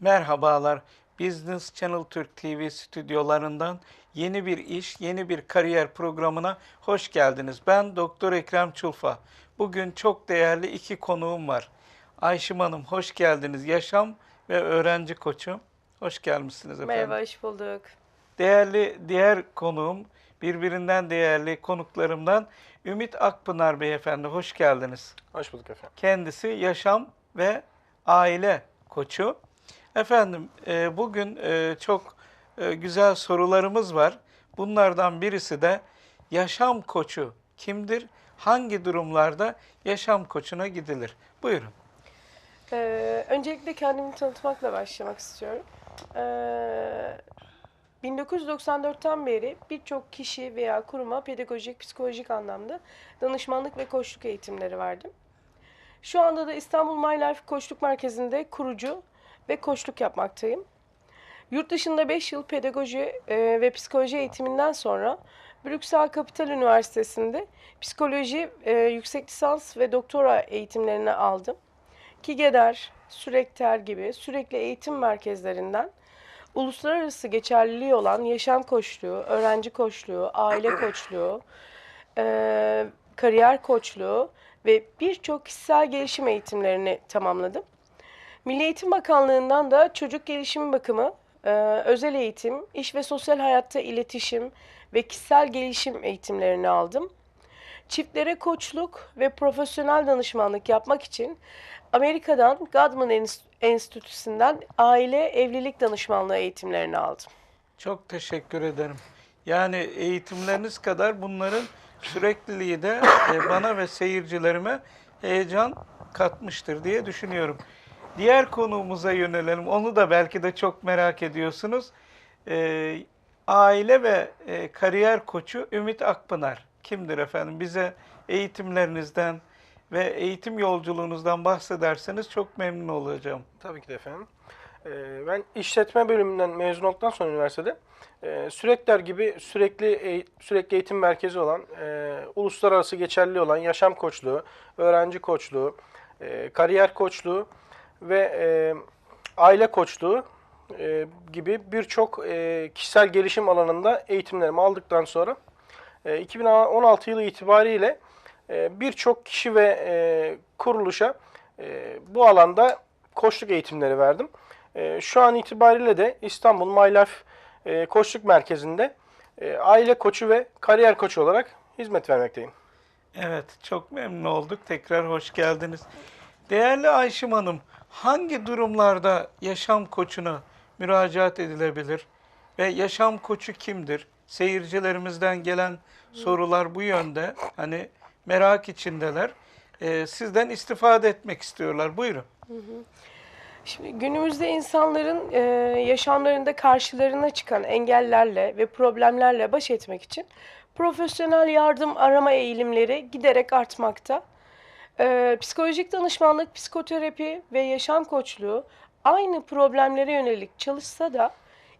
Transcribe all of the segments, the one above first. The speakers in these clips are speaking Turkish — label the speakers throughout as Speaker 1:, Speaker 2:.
Speaker 1: Merhabalar. Business Channel Türk TV stüdyolarından yeni bir iş, yeni bir kariyer programına hoş geldiniz. Ben Doktor Ekrem Çulfa. Bugün çok değerli iki konuğum var. Ayşim Hanım hoş geldiniz. Yaşam ve öğrenci koçu. Hoş gelmişsiniz efendim.
Speaker 2: Merhaba, hoş bulduk.
Speaker 1: Değerli diğer konuğum, birbirinden değerli konuklarımdan Ümit Akpınar Beyefendi hoş geldiniz.
Speaker 3: Hoş bulduk efendim.
Speaker 1: Kendisi yaşam ve aile koçu. Efendim e, bugün e, çok e, güzel sorularımız var. Bunlardan birisi de yaşam koçu kimdir? Hangi durumlarda yaşam koçuna gidilir? Buyurun.
Speaker 2: Ee, öncelikle kendimi tanıtmakla başlamak istiyorum. Ee, 1994'ten beri birçok kişi veya kuruma pedagojik, psikolojik anlamda danışmanlık ve koçluk eğitimleri verdim. Şu anda da İstanbul My Life Koçluk Merkezi'nde kurucu ve koçluk yapmaktayım. Yurt dışında 5 yıl pedagoji e, ve psikoloji eğitiminden sonra Brüksel Kapital Üniversitesi'nde psikoloji e, yüksek lisans ve doktora eğitimlerini aldım. Kigeder, Sürekter gibi sürekli eğitim merkezlerinden uluslararası geçerliliği olan yaşam koçluğu, öğrenci koçluğu, aile koçluğu, e, kariyer koçluğu ve birçok kişisel gelişim eğitimlerini tamamladım. Milli Eğitim Bakanlığı'ndan da çocuk gelişim bakımı, e, özel eğitim, iş ve sosyal hayatta iletişim ve kişisel gelişim eğitimlerini aldım. Çiftlere koçluk ve profesyonel danışmanlık yapmak için Amerika'dan Godman Enst- Enstitüsü'nden aile evlilik danışmanlığı eğitimlerini aldım.
Speaker 1: Çok teşekkür ederim. Yani eğitimleriniz kadar bunların sürekliliği de e, bana ve seyircilerime heyecan katmıştır diye düşünüyorum. Diğer konuğumuza yönelelim. Onu da belki de çok merak ediyorsunuz. E, aile ve e, kariyer koçu Ümit Akpınar kimdir efendim? Bize eğitimlerinizden ve eğitim yolculuğunuzdan bahsederseniz çok memnun olacağım.
Speaker 3: Tabii ki de efendim. Ee, ben işletme bölümünden mezun olduktan sonra üniversitede e, Sürekler gibi sürekli eğ- sürekli eğitim merkezi olan, e, uluslararası geçerli olan yaşam koçluğu, öğrenci koçluğu, e, kariyer koçluğu ve e, aile koçluğu e, gibi birçok e, kişisel gelişim alanında eğitimlerimi aldıktan sonra e, 2016 yılı itibariyle e, birçok kişi ve e, kuruluşa e, bu alanda koçluk eğitimleri verdim. E, şu an itibariyle de İstanbul My Life e, Koçluk Merkezi'nde e, aile koçu ve kariyer koçu olarak hizmet vermekteyim.
Speaker 1: Evet, çok memnun olduk. Tekrar hoş geldiniz. Değerli Ayşim Hanım, hangi durumlarda yaşam koçuna müracaat edilebilir? Ve yaşam koçu kimdir? Seyircilerimizden gelen sorular bu yönde. Hani merak içindeler. Ee, sizden istifade etmek istiyorlar. Buyurun.
Speaker 2: Şimdi günümüzde insanların e, yaşamlarında karşılarına çıkan engellerle ve problemlerle baş etmek için profesyonel yardım arama eğilimleri giderek artmakta. E, psikolojik danışmanlık, psikoterapi ve yaşam koçluğu aynı problemlere yönelik çalışsa da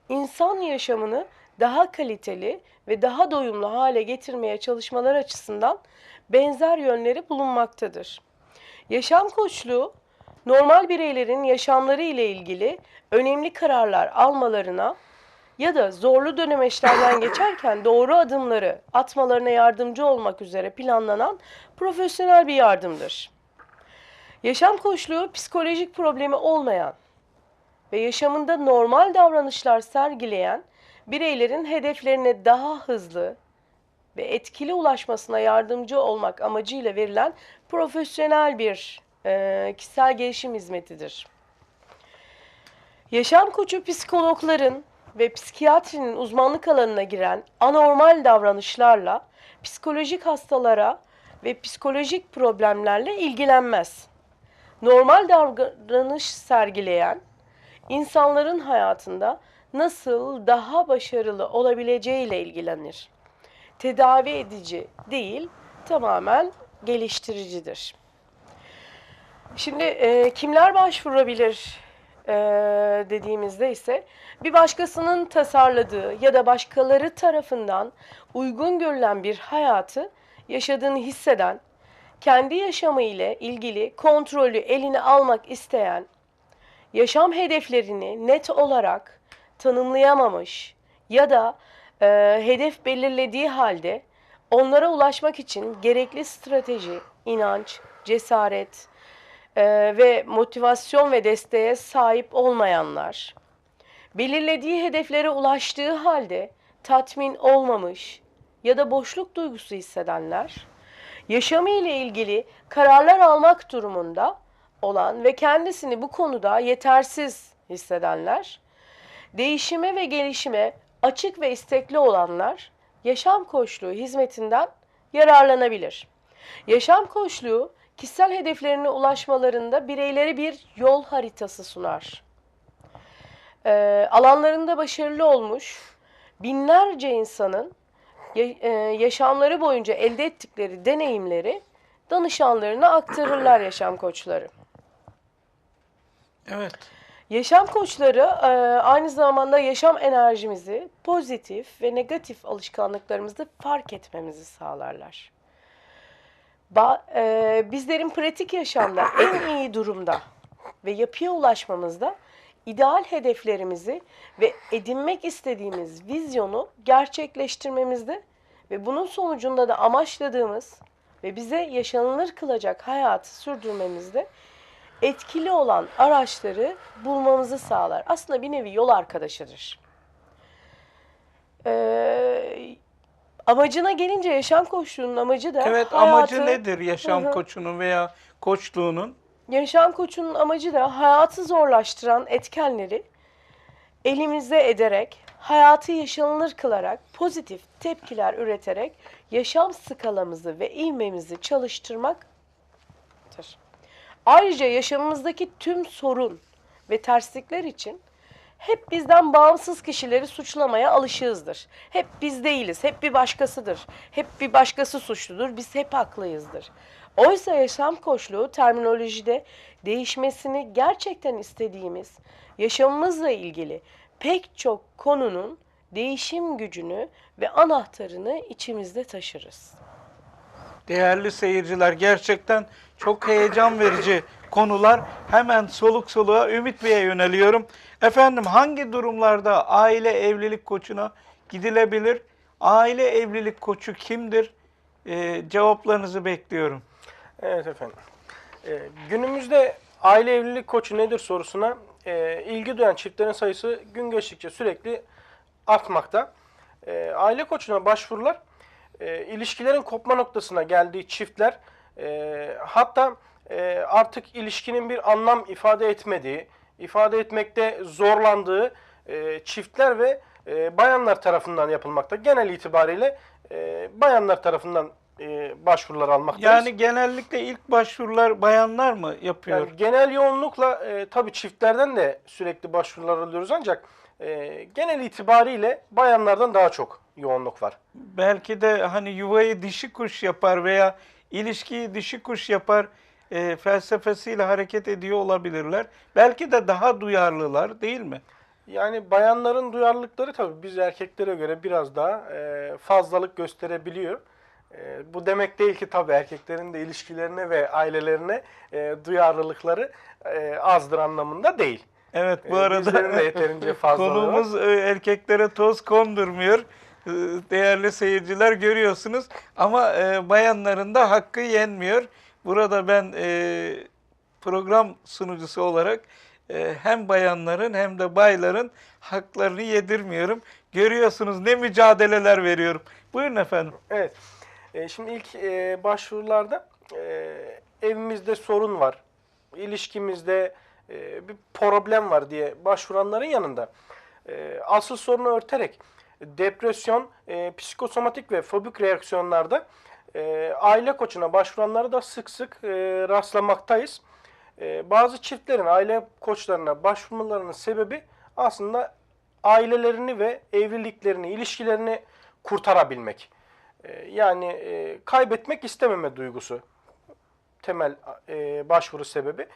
Speaker 2: insan yaşamını daha kaliteli ve daha doyumlu hale getirmeye çalışmalar açısından benzer yönleri bulunmaktadır. Yaşam koçluğu normal bireylerin yaşamları ile ilgili önemli kararlar almalarına ya da zorlu dönemeçlerden geçerken doğru adımları atmalarına yardımcı olmak üzere planlanan profesyonel bir yardımdır. Yaşam koçluğu psikolojik problemi olmayan ve yaşamında normal davranışlar sergileyen bireylerin hedeflerine daha hızlı ve etkili ulaşmasına yardımcı olmak amacıyla verilen profesyonel bir e, kişisel gelişim hizmetidir. Yaşam koçu psikologların ve psikiyatrinin uzmanlık alanına giren anormal davranışlarla psikolojik hastalara ve psikolojik problemlerle ilgilenmez. Normal davranış sergileyen insanların hayatında nasıl daha başarılı olabileceğiyle ilgilenir. Tedavi edici değil, tamamen geliştiricidir. Şimdi e, kimler başvurabilir e, dediğimizde ise bir başkasının tasarladığı ya da başkaları tarafından uygun görülen bir hayatı yaşadığını hisseden, kendi yaşamı ile ilgili kontrolü eline almak isteyen, yaşam hedeflerini net olarak tanımlayamamış ya da e, hedef belirlediği halde onlara ulaşmak için gerekli strateji, inanç, cesaret e, ve motivasyon ve desteğe sahip olmayanlar, belirlediği hedeflere ulaştığı halde tatmin olmamış ya da boşluk duygusu hissedenler, yaşamı ile ilgili kararlar almak durumunda olan ve kendisini bu konuda yetersiz hissedenler, değişime ve gelişime açık ve istekli olanlar yaşam koçluğu hizmetinden yararlanabilir. Yaşam koçluğu kişisel hedeflerine ulaşmalarında bireylere bir yol haritası sunar. Ee, alanlarında başarılı olmuş binlerce insanın ya- e, yaşamları boyunca elde ettikleri deneyimleri danışanlarına aktarırlar yaşam koçları.
Speaker 1: Evet.
Speaker 2: Yaşam koçları e, aynı zamanda yaşam enerjimizi pozitif ve negatif alışkanlıklarımızda fark etmemizi sağlarlar. Ba- e, bizlerin pratik yaşamda en iyi durumda ve yapıya ulaşmamızda ideal hedeflerimizi ve edinmek istediğimiz vizyonu gerçekleştirmemizde ve bunun sonucunda da amaçladığımız ve bize yaşanılır kılacak hayatı sürdürmemizde etkili olan araçları bulmamızı sağlar. Aslında bir nevi yol arkadaşıdır. Ee, amacına gelince yaşam koçluğunun amacı da
Speaker 1: Evet
Speaker 2: hayatı,
Speaker 1: amacı nedir yaşam
Speaker 2: Hı hı.
Speaker 1: koçunun veya koçluğunun?
Speaker 2: Yaşam koçunun amacı da hayatı zorlaştıran etkenleri elimizde ederek, hayatı yaşanılır kılarak, pozitif tepkiler üreterek yaşam skalamızı ve ivmemizi çalıştırmaktır. Ayrıca yaşamımızdaki tüm sorun ve terslikler için hep bizden bağımsız kişileri suçlamaya alışığızdır. Hep biz değiliz, hep bir başkasıdır. Hep bir başkası suçludur, biz hep haklıyızdır. Oysa yaşam koçluğu terminolojide değişmesini gerçekten istediğimiz yaşamımızla ilgili pek çok konunun değişim gücünü ve anahtarını içimizde taşırız.
Speaker 1: Değerli seyirciler gerçekten çok heyecan verici konular. Hemen soluk soluğa Ümit Bey'e yöneliyorum. Efendim hangi durumlarda aile evlilik koçuna gidilebilir? Aile evlilik koçu kimdir? Ee, cevaplarınızı bekliyorum.
Speaker 3: Evet efendim. Ee, günümüzde aile evlilik koçu nedir sorusuna e, ilgi duyan çiftlerin sayısı gün geçtikçe sürekli artmakta. E, aile koçuna başvurular e, ilişkilerin kopma noktasına geldiği çiftler e, hatta e, artık ilişkinin bir anlam ifade etmediği, ifade etmekte zorlandığı e, çiftler ve e, bayanlar tarafından yapılmakta. Genel itibariyle e, bayanlar tarafından e, başvurular almaktayız.
Speaker 1: Yani genellikle ilk başvurular bayanlar mı yapıyor?
Speaker 3: Yani genel yoğunlukla e, tabii çiftlerden de sürekli başvurular alıyoruz ancak e, genel itibariyle bayanlardan daha çok yoğunluk var.
Speaker 1: Belki de hani yuvayı dişi kuş yapar veya ilişkiyi dişi kuş yapar e, felsefesiyle hareket ediyor olabilirler. Belki de daha duyarlılar değil mi?
Speaker 3: Yani bayanların duyarlılıkları tabii biz erkeklere göre biraz daha e, fazlalık gösterebiliyor. E, bu demek değil ki tabii erkeklerin de ilişkilerine ve ailelerine e, duyarlılıkları e, azdır anlamında değil.
Speaker 1: Evet bu
Speaker 3: Ee,
Speaker 1: arada
Speaker 3: de yeterince
Speaker 1: konumuz e, erkeklere toz kondurmuyor. E, Değerli seyirciler görüyorsunuz ama e, bayanların da hakkı yenmiyor. Burada ben e, program sunucusu olarak e, hem bayanların hem de bayların haklarını yedirmiyorum. Görüyorsunuz ne mücadeleler veriyorum. Buyurun efendim.
Speaker 3: Evet. E, şimdi ilk e, başvurularda e, evimizde sorun var, ilişkimizde e, bir problem var diye başvuranların yanında e, asıl sorunu örterek depresyon, e, psikosomatik ve fobik reaksiyonlarda e, aile koçuna başvuranları da sık sık e, rastlamaktayız. E, bazı çiftlerin aile koçlarına başvurmalarının sebebi aslında ailelerini ve evliliklerini, ilişkilerini kurtarabilmek. E, yani e, kaybetmek istememe duygusu temel e, başvuru sebebi.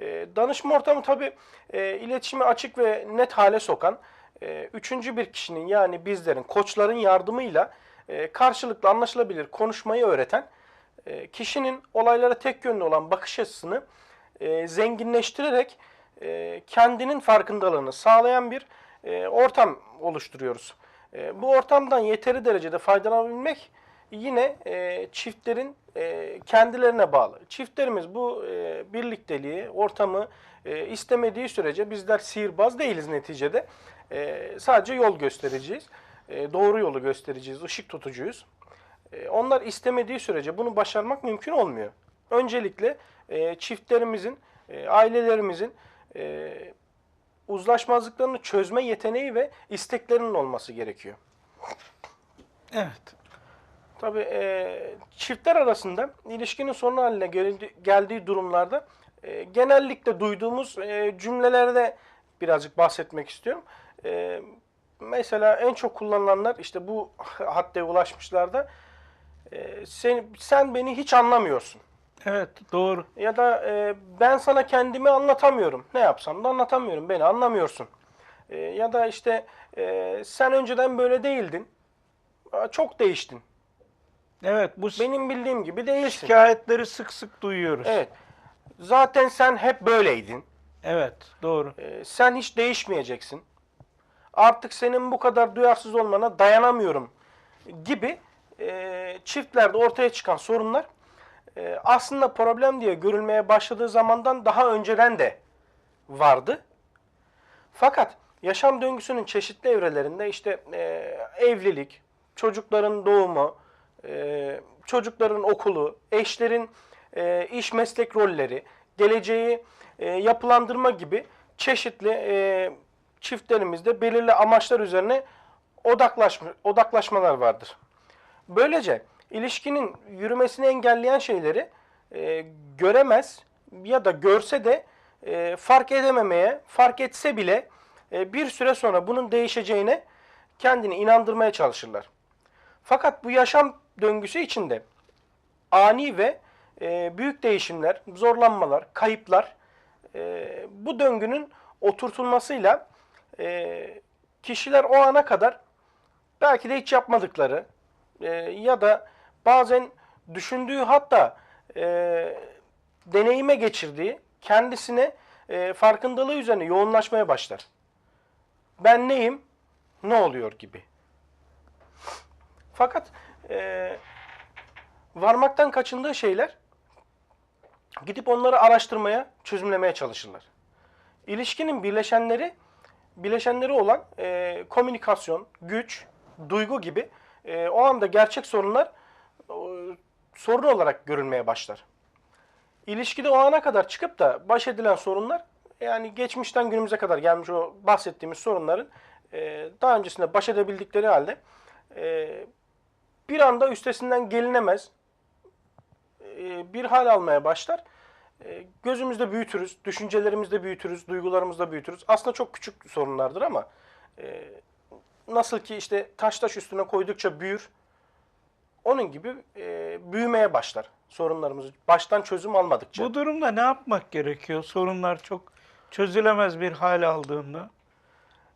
Speaker 3: E, danışma ortamı tabi e, iletişimi açık ve net hale sokan e, üçüncü bir kişinin yani bizlerin, koçların yardımıyla e, karşılıklı anlaşılabilir konuşmayı öğreten e, kişinin olaylara tek yönlü olan bakış açısını e, zenginleştirerek e, kendinin farkındalığını sağlayan bir e, ortam oluşturuyoruz. E, bu ortamdan yeteri derecede faydalanabilmek yine e, çiftlerin e, kendilerine bağlı. Çiftlerimiz bu e, birlikteliği, ortamı e, istemediği sürece bizler sihirbaz değiliz neticede. E, sadece yol göstereceğiz. E, doğru yolu göstereceğiz, ışık tutucuyuz. E, onlar istemediği sürece bunu başarmak mümkün olmuyor. Öncelikle e, çiftlerimizin, e, ailelerimizin e, uzlaşmazlıklarını çözme yeteneği ve isteklerinin olması gerekiyor.
Speaker 1: Evet.
Speaker 3: Tabii e, çiftler arasında ilişkinin sorun haline geldi- geldiği durumlarda e, genellikle duyduğumuz e, cümlelerde birazcık bahsetmek istiyorum. E, mesela en çok kullanılanlar işte bu haddeye ulaşmışlarda e, sen, sen beni hiç anlamıyorsun.
Speaker 1: Evet doğru.
Speaker 3: Ya da e, ben sana kendimi anlatamıyorum. Ne yapsam da anlatamıyorum. Beni anlamıyorsun. E, ya da işte e, sen önceden böyle değildin. Çok değiştin.
Speaker 1: Evet bu
Speaker 3: Benim bildiğim gibi değilsin.
Speaker 1: şikayetleri sık sık duyuyoruz.
Speaker 3: Evet. Zaten sen hep böyleydin.
Speaker 1: Evet doğru.
Speaker 3: Ee, sen hiç değişmeyeceksin. Artık senin bu kadar duyarsız olmana dayanamıyorum gibi e, çiftlerde ortaya çıkan sorunlar e, aslında problem diye görülmeye başladığı zamandan daha önceden de vardı. Fakat yaşam döngüsünün çeşitli evrelerinde işte e, evlilik, çocukların doğumu, e, çocukların okulu, eşlerin e, iş meslek rolleri, geleceği e, yapılandırma gibi çeşitli e, çiftlerimizde belirli amaçlar üzerine odaklaşma, odaklaşmalar vardır. Böylece ilişkinin yürümesini engelleyen şeyleri e, göremez ya da görse de e, fark edememeye, fark etse bile e, bir süre sonra bunun değişeceğine kendini inandırmaya çalışırlar. Fakat bu yaşam döngüsü içinde ani ve e, büyük değişimler, zorlanmalar, kayıplar e, bu döngünün oturtulmasıyla e, kişiler o ana kadar belki de hiç yapmadıkları e, ya da bazen düşündüğü hatta e, deneyime geçirdiği kendisine e, farkındalığı üzerine yoğunlaşmaya başlar. Ben neyim? Ne oluyor gibi. Fakat e, varmaktan kaçındığı şeyler gidip onları araştırmaya, çözümlemeye çalışırlar. İlişkinin birleşenleri, bileşenleri olan e, komünikasyon, güç, duygu gibi e, o anda gerçek sorunlar e, sorun olarak görülmeye başlar. İlişkide o ana kadar çıkıp da baş edilen sorunlar yani geçmişten günümüze kadar gelmiş o bahsettiğimiz sorunların e, daha öncesinde baş edebildikleri halde e, bir anda üstesinden gelinemez e, bir hal almaya başlar. E, Gözümüzde büyütürüz, düşüncelerimizde büyütürüz, duygularımızda büyütürüz. Aslında çok küçük sorunlardır ama e, nasıl ki işte taş taş üstüne koydukça büyür, onun gibi e, büyümeye başlar sorunlarımız. Baştan çözüm almadıkça.
Speaker 1: Bu durumda ne yapmak gerekiyor? Sorunlar çok çözülemez bir hal aldığında.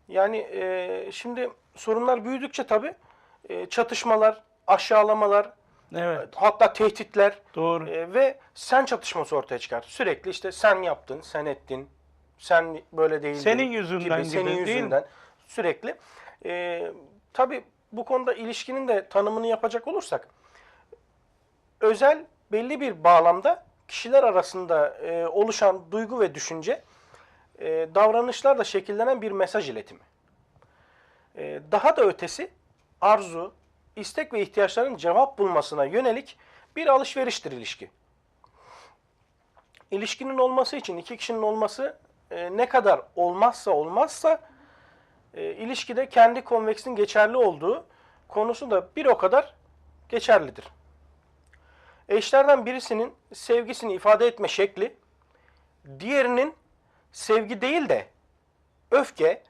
Speaker 3: Yani e, şimdi sorunlar büyüdükçe tabii e, çatışmalar, aşağılamalar,
Speaker 1: Evet
Speaker 3: hatta tehditler
Speaker 1: doğru.
Speaker 3: e, ve sen çatışması ortaya çıkar. Sürekli işte sen yaptın, sen ettin, sen böyle değildin.
Speaker 1: Senin yüzünden
Speaker 3: gibi, senin
Speaker 1: gibi, değil
Speaker 3: yüzünden sürekli. E, tabii bu konuda ilişkinin de tanımını yapacak olursak özel belli bir bağlamda kişiler arasında e, oluşan duygu ve düşünce e, davranışlarla şekillenen bir mesaj iletimi. E, daha da ötesi arzu, istek ve ihtiyaçların cevap bulmasına yönelik bir alışveriştir ilişki. İlişkinin olması için iki kişinin olması e, ne kadar olmazsa olmazsa e, ilişkide kendi konveksin geçerli olduğu konusu da bir o kadar geçerlidir. Eşlerden birisinin sevgisini ifade etme şekli, diğerinin sevgi değil de öfke,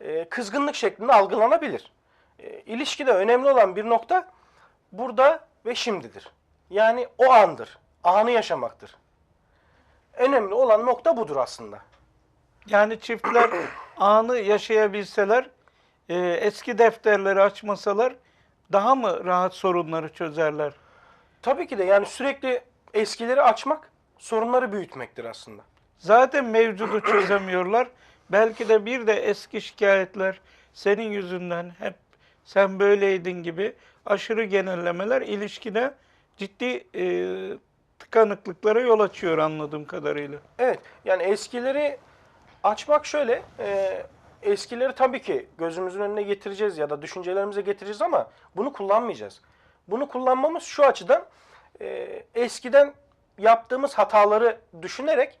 Speaker 3: e, kızgınlık şeklinde algılanabilir. E, İlişkide önemli olan bir nokta burada ve şimdidir. Yani o andır, anı yaşamaktır. Önemli olan nokta budur aslında.
Speaker 1: Yani çiftler anı yaşayabilseler, e, eski defterleri açmasalar daha mı rahat sorunları çözerler?
Speaker 3: Tabii ki de yani sürekli eskileri açmak sorunları büyütmektir aslında.
Speaker 1: Zaten mevcudu çözemiyorlar. Belki de bir de eski şikayetler senin yüzünden hep sen böyleydin gibi aşırı genellemeler ilişkide ciddi e, tıkanıklıklara yol açıyor anladığım kadarıyla.
Speaker 3: Evet, yani eskileri açmak şöyle, e, eskileri tabii ki gözümüzün önüne getireceğiz ya da düşüncelerimize getireceğiz ama bunu kullanmayacağız. Bunu kullanmamız şu açıdan, e, eskiden yaptığımız hataları düşünerek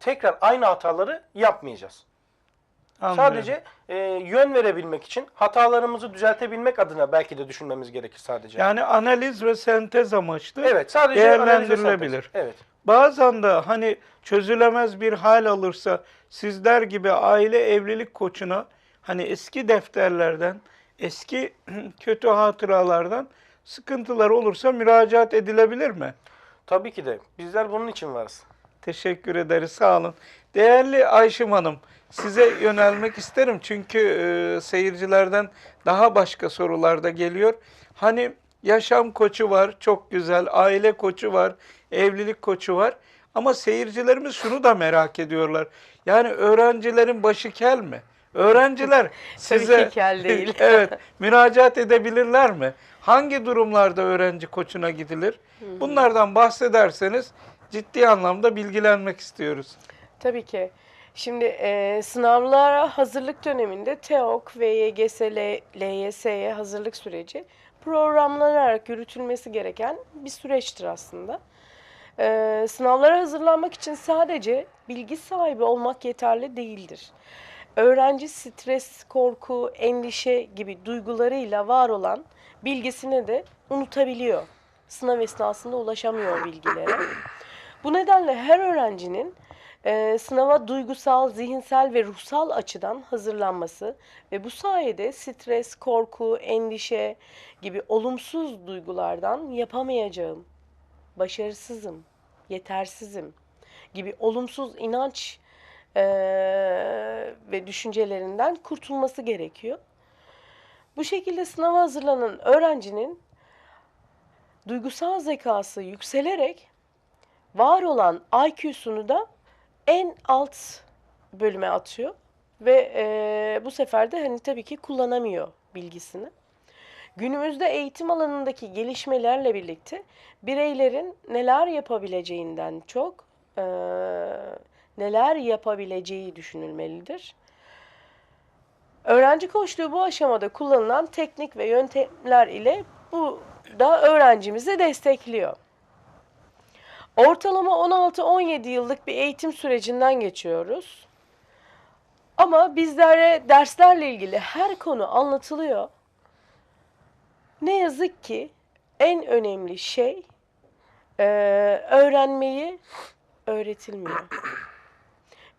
Speaker 3: tekrar aynı hataları yapmayacağız.
Speaker 1: Anlıyorum.
Speaker 3: Sadece e, yön verebilmek için, hatalarımızı düzeltebilmek adına belki de düşünmemiz gerekir sadece.
Speaker 1: Yani analiz ve sentez amaçlı
Speaker 3: evet, sadece analiz ve
Speaker 1: değerlendirilebilir.
Speaker 3: Evet.
Speaker 1: Bazen de hani çözülemez bir hal alırsa sizler gibi aile evlilik koçuna hani eski defterlerden, eski kötü hatıralardan sıkıntılar olursa müracaat edilebilir mi?
Speaker 3: Tabii ki de. Bizler bunun için varız.
Speaker 1: Teşekkür ederiz, sağ olun. Değerli Ayşem Hanım, size yönelmek isterim çünkü e, seyircilerden daha başka sorular da geliyor. Hani yaşam koçu var, çok güzel, aile koçu var, evlilik koçu var. Ama seyircilerimiz şunu da merak ediyorlar. Yani öğrencilerin başı kel mi? Öğrenciler size
Speaker 2: kel değil.
Speaker 1: evet, müracaat edebilirler mi? Hangi durumlarda öğrenci koçuna gidilir? Bunlardan bahsederseniz ciddi anlamda bilgilenmek istiyoruz.
Speaker 2: Tabii ki. Şimdi e, sınavlara hazırlık döneminde TEOK ve YGS, LYS'ye hazırlık süreci programlanarak yürütülmesi gereken bir süreçtir aslında. E, sınavlara hazırlanmak için sadece bilgi sahibi olmak yeterli değildir. Öğrenci stres, korku, endişe gibi duygularıyla var olan bilgisini de unutabiliyor. Sınav esnasında ulaşamıyor bilgilere. Bu nedenle her öğrencinin e, sınava duygusal, zihinsel ve ruhsal açıdan hazırlanması ve bu sayede stres, korku, endişe gibi olumsuz duygulardan yapamayacağım, başarısızım, yetersizim gibi olumsuz inanç e, ve düşüncelerinden kurtulması gerekiyor. Bu şekilde sınava hazırlanan öğrencinin duygusal zekası yükselerek var olan IQ'sunu da en alt bölüme atıyor ve eee, bu sefer de hani tabii ki kullanamıyor bilgisini. Günümüzde eğitim alanındaki gelişmelerle birlikte bireylerin neler yapabileceğinden çok eee, neler yapabileceği düşünülmelidir. Öğrenci koçluğu bu aşamada kullanılan teknik ve yöntemler ile bu da öğrencimizi destekliyor. Ortalama 16-17 yıllık bir eğitim sürecinden geçiyoruz. Ama bizlere derslerle ilgili her konu anlatılıyor. Ne yazık ki en önemli şey eee, öğrenmeyi öğretilmiyor.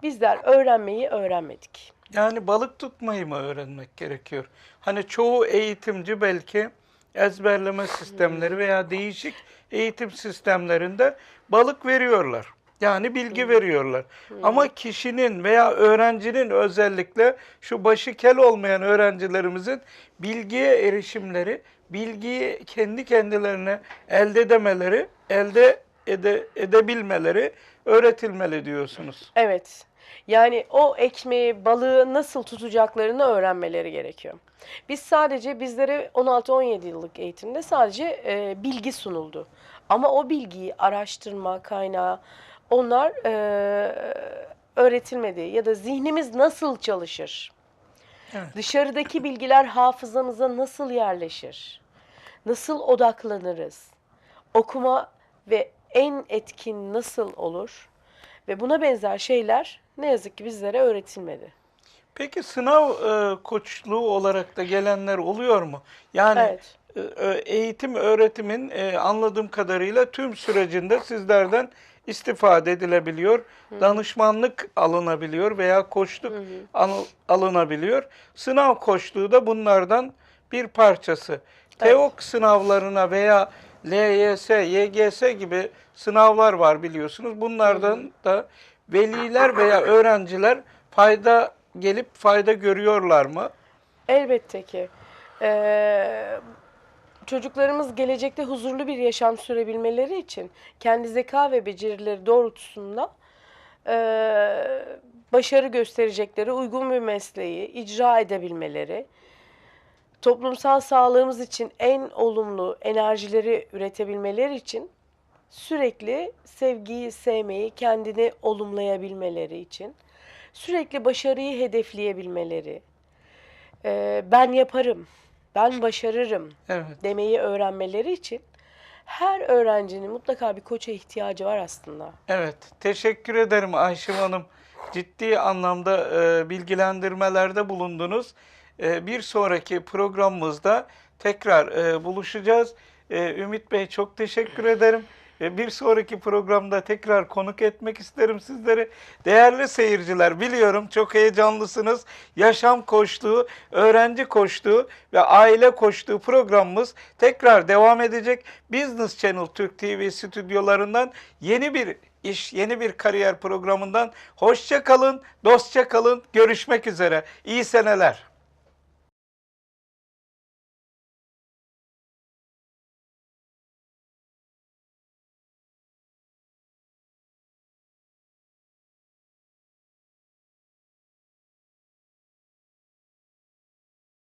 Speaker 2: Bizler öğrenmeyi öğrenmedik.
Speaker 1: Yani balık tutmayı mı öğrenmek gerekiyor? Hani çoğu eğitimci belki ezberleme sistemleri veya değişik eğitim sistemlerinde balık veriyorlar. Yani bilgi veriyorlar. Ama kişinin veya öğrencinin özellikle şu başı kel olmayan öğrencilerimizin bilgiye erişimleri, bilgiyi kendi kendilerine elde edemeleri, elde ede, edebilmeleri öğretilmeli diyorsunuz.
Speaker 2: Evet. Yani o ekmeği, balığı nasıl tutacaklarını öğrenmeleri gerekiyor. Biz sadece bizlere 16-17 yıllık eğitimde sadece e, bilgi sunuldu. Ama o bilgiyi araştırma kaynağı onlar e, öğretilmedi ya da zihnimiz nasıl çalışır?
Speaker 1: Evet.
Speaker 2: Dışarıdaki bilgiler hafızamıza nasıl yerleşir? Nasıl odaklanırız? Okuma ve en etkin nasıl olur? Ve buna benzer şeyler ne yazık ki bizlere öğretilmedi.
Speaker 1: Peki sınav e, koçluğu olarak da gelenler oluyor mu? Yani
Speaker 2: Evet.
Speaker 1: e, ö- eğitim öğretimin e, anladığım kadarıyla tüm sürecinde sizlerden istifade edilebiliyor. Danışmanlık alınabiliyor veya koçluk al- alınabiliyor. Sınav koçluğu da bunlardan bir parçası. TEOK sınavlarına veya LYS, YGS gibi sınavlar var biliyorsunuz. Bunlardan da veliler veya öğrenciler fayda gelip fayda görüyorlar mı?
Speaker 2: Elbette ki. Ee, çocuklarımız gelecekte huzurlu bir yaşam sürebilmeleri için kendi zeka ve becerileri doğrultusunda e, başarı gösterecekleri uygun bir mesleği icra edebilmeleri, toplumsal sağlığımız için en olumlu enerjileri üretebilmeleri için sürekli sevgiyi, sevmeyi, kendini olumlayabilmeleri için, sürekli başarıyı hedefleyebilmeleri, e, ben yaparım, ben başarırım
Speaker 1: Evet.
Speaker 2: demeyi öğrenmeleri için her öğrencinin mutlaka bir koça ihtiyacı var aslında.
Speaker 1: Evet, teşekkür ederim Ayşem Hanım. Ciddi anlamda e, bilgilendirmelerde bulundunuz. E, bir sonraki programımızda tekrar e, buluşacağız. E, Ümit Bey çok teşekkür ederim. Bir sonraki programda tekrar konuk etmek isterim sizleri. Değerli seyirciler biliyorum çok heyecanlısınız. Yaşam koştuğu, öğrenci koştuğu ve aile koştuğu programımız tekrar devam edecek. Business Channel Türk TV stüdyolarından yeni bir iş, yeni bir kariyer programından hoşça kalın, dostça kalın. Görüşmek üzere. İyi seneler.